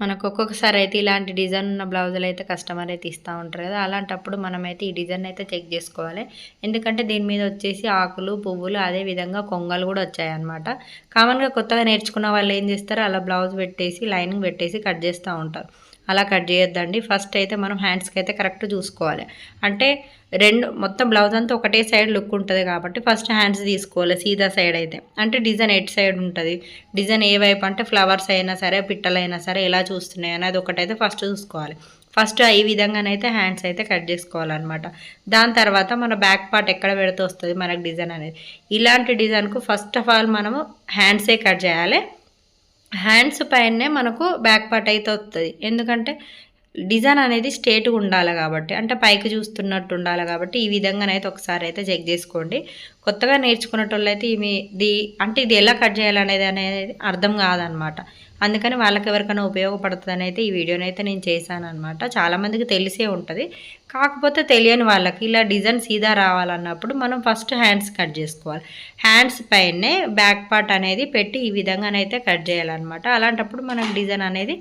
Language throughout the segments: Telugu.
మనకు ఒక్కొక్కసారి అయితే ఇలాంటి డిజైన్ ఉన్న బ్లౌజులు అయితే కస్టమర్ అయితే ఇస్తూ ఉంటారు కదా అలాంటప్పుడు మనమైతే ఈ డిజైన్ అయితే చెక్ చేసుకోవాలి. ఎందుకంటే దీని మీద వచ్చేసి ఆకులు పువ్వులు అదే విధంగా కొంగలు కూడా వచ్చాయన్నమాట. కామన్గా కొత్తగా నేర్చుకున్న వాళ్ళు ఏం చేస్తారు? అలా బ్లౌజ్ పెట్టేసి లైనింగ్ పెట్టేసి కట్ చేస్తూ ఉంటారు. అలా కట్ చేయొద్దండి. ఫస్ట్ అయితే మనం హ్యాండ్స్కి అయితే కరెక్ట్ చూసుకోవాలి. అంటే రెండు మొత్తం బ్లౌజ్ అంతా ఒకటే సైడ్ లుక్ ఉంటుంది కాబట్టి ఫస్ట్ హ్యాండ్స్ తీసుకోవాలి సీదా సైడ్ అయితే. అంటే డిజైన్ ఎట్ సైడ్ ఉంటుంది. డిజైన్ ఏ వైపు అంటే ఫ్లవర్స్ అయినా సరే పిట్టలైనా సరే ఎలా చూస్తున్నాయి అనేది ఒకటైతే ఫస్ట్ చూసుకోవాలి. ఫస్ట్ ఈ విధంగానైతే హ్యాండ్స్ అయితే కట్ చేసుకోవాలన్నమాట. దాని తర్వాత మన బ్యాక్ పార్ట్ ఎక్కడ పెడితే వస్తుంది మనకు డిజైన్ అనేది. ఇలాంటి డిజైన్కు ఫస్ట్ ఆఫ్ ఆల్ మనము హ్యాండ్సే కట్ చేయాలి. హ్యాండ్స్ పైనే మనకు బ్యాక్ పార్ట్ అయితే వస్తుంది ఎందుకంటే డిజైన్ అనేది స్ట్రేట్గా ఉండాలి కాబట్టి అంటే పైకి చూస్తున్నట్టు ఉండాలి కాబట్టి ఈ విధంగానైతే ఒకసారి అయితే చెక్ చేసుకోండి. కొత్తగా నేర్చుకునేటోళ్ళు అయితే ఇవి ఇది అంటే ఇది ఎలా కట్ చేయాలనేది అనేది అర్థం కాదనమాట. అందుకని వాళ్ళకి ఎవరికైనా ఉపయోగపడుతుంది అయితే ఈ వీడియోని అయితే నేను చేశాను అనమాట చాలామందికి తెలిసే ఉంటుంది. కాకపోతే తెలియని వాళ్ళకి ఇలా డిజైన్ సీదా రావాలన్నప్పుడు మనం ఫస్ట్ హ్యాండ్స్ కట్ చేసుకోవాలి. హ్యాండ్స్ పైనే బ్యాక్ పార్ట్ అనేది పెట్టి ఈ విధంగానైతే కట్ చేయాలన్నమాట. అలాంటప్పుడు మనకు డిజైన్ అనేది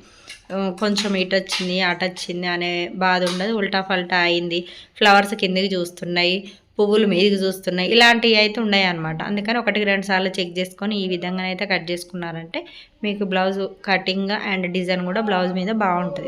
కొంచెం ఇటు వచ్చింది అటు వచ్చింది అనే బాధ ఉండదు. ఉల్టా ఫల్టా అయింది. ఫ్లవర్స్ కిందకి చూస్తున్నాయి. పువ్వులు మీదికి చూస్తున్నాయి. ఇలాంటివి అయితే ఉన్నాయి అనమాట అందుకని ఒకటికి రెండు సార్లు చెక్ చేసుకొని ఈ విధంగా అయితే కట్ చేసుకున్నారంటే మీకు బ్లౌజ్ కటింగ్ అండ్ డిజైన్ కూడా బ్లౌజ్ మీద బాగుంటుంది.